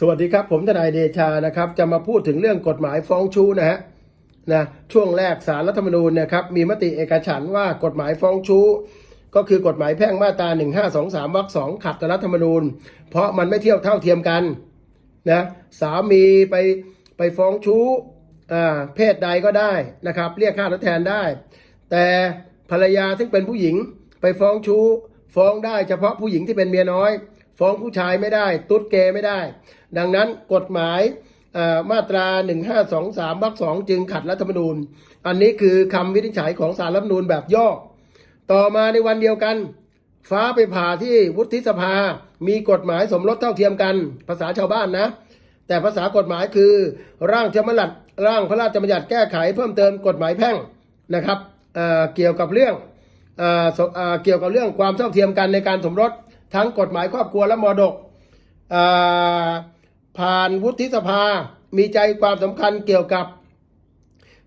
สวัสดีครับ ผมทนายเดชานะครับ จะมาพูดถึงเรื่องกฎหมายฟ้องชู้นะฮะนะช่วงแรกสารรัฐธรรมนูญนะครับมีมติเอกฉันว่ากฎหมายฟ้องชู้ ก็คือกฎหมายแพ่งมาตรา 1523วรรคสองขัดต่อรัฐธรรมนูญ เพราะมันไม่เที่ยวเท่าเทียมกันนะสามีไปไปฟ้องชู้อ่าเพศใดก็ได้นะครับ เรียกค่าทดแทนได้ แต่ภรรยาซึ่งเป็นผู้หญิงไปฟ้องชู้ ฟ้องได้เฉพาะผู้หญิงที่เป็นเมียน้อย ฟ้องผู้ชายไม่ได้ ตุ๊ดเกไม่ได้ ดังนั้นกฎหมายเอ่อมาตรา 1523วรรคสองจึงขัดรัฐธรรมนูญ อันนี้คือคำวินิจฉัยของสารรัฐธรรมนูญแบบย่อ ต่อมาในวันเดียวกัน ฟ้าไปผ่าที่วุฒิสภา มีกฎหมายสมรสเท่าเทียมกัน ภาษาชาวบ้านนะ แต่ภาษากฎหมายคือร่างธรรมรัฐร่างพระราชบัญญัติแก้ไขเพิ่มเติมกฎหมายแพ่งนะครับเเกี่ยวกับเรื่องเอเอเกี่ยวกับเรื่องความเท่าเทียมกันในการสมรส ทั้งกฎหมายครอบครัวและมรดก ผ่านวุฒิสภา มีใจความสำคัญเกี่ยวกับ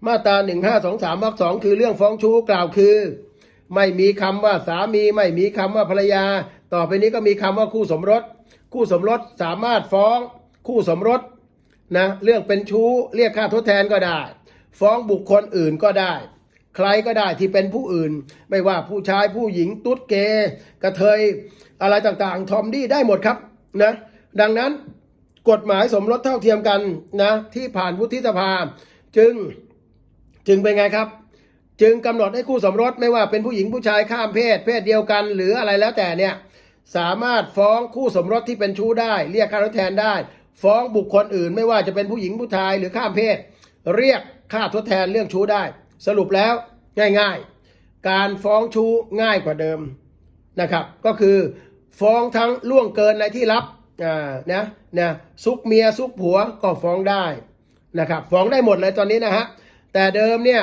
มาตราหนึ่งห้าสองสามวรรคสองคือเรื่องฟ้องชู้กล่าวคือ ไม่มีคำว่าสามี ไม่มีคำว่าภรรยา ต่อไปนี้ก็มีคำว่าคู่สมรส คู่สมรสสามารถฟ้องคู่สมรสนะเรื่องเป็นชู้เรียกค่าทดแทนก็ได้ ฟ้องบุคคลอื่นก็ได้ ใครก็ได้ที่เป็นผู้อื่น ไม่ว่าผู้ชายผู้หญิงตุ๊ดเกย์กระเทยอะไรต่างๆ ทอมดี้ได้หมดครับนะดังนั้นกฎหมายสมรสเท่าเทียมกันนะที่ผ่านวุฒิสภา จึงจึงเป็นไงครับ จึงกำหนดให้คู่สมรสไม่ว่าเป็นผู้หญิงผู้ชายข้ามเพศ เพศเดียวกัน หรืออะไรแล้วแต่เนี่ยสามารถฟ้องคู่สมรสที่เป็นชู้ได้ เรียกค่าทดแทนได้ ฟ้องบุคคลอื่น ไม่ว่าจะเป็นผู้หญิงผู้ชายหรือข้ามเพศ เรียกค่าทดแทนเรื่องชู้ได้ สรุปแล้วง่ายๆ การฟ้องชู้ง่ายกว่าเดิมนะครับ ก็คือฟ้องทั้งล่วงเกินในที่ลับอ่านะนะซุกเมียซุกผัวก็ฟ้องได้นะครับ ฟ้องได้หมดเลยตอนนี้นะฮะแต่เดิมเนี่ย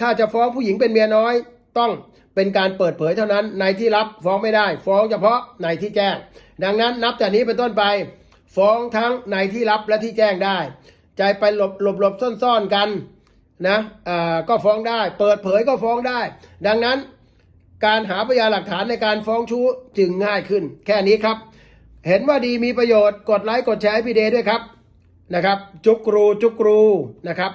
ถ้าจะฟ้องผู้หญิงเป็นเมียน้อยต้องเป็นการเปิดเผยเท่านั้นในที่ลับฟ้องไม่ได้ ฟ้องเฉพาะในที่แจ้ง ดังนั้นนับจากนี้เป็นต้นไป ฟ้องทั้งในที่ลับและที่แจ้งได้ ใจไปหลบหลบหลบซ่อนๆกัน นะก็ฟ้องได้ เปิดเผยก็ฟ้องได้ ดังนั้นการหาพยานหลักฐานในการฟ้องชู้จึงง่ายขึ้น แค่นี้ครับ เห็นว่าดีมีประโยชน์กดไลค์กดแชร์พี่เดย์ด้วยครับนะครับ จุกรูจุกรูนะครับ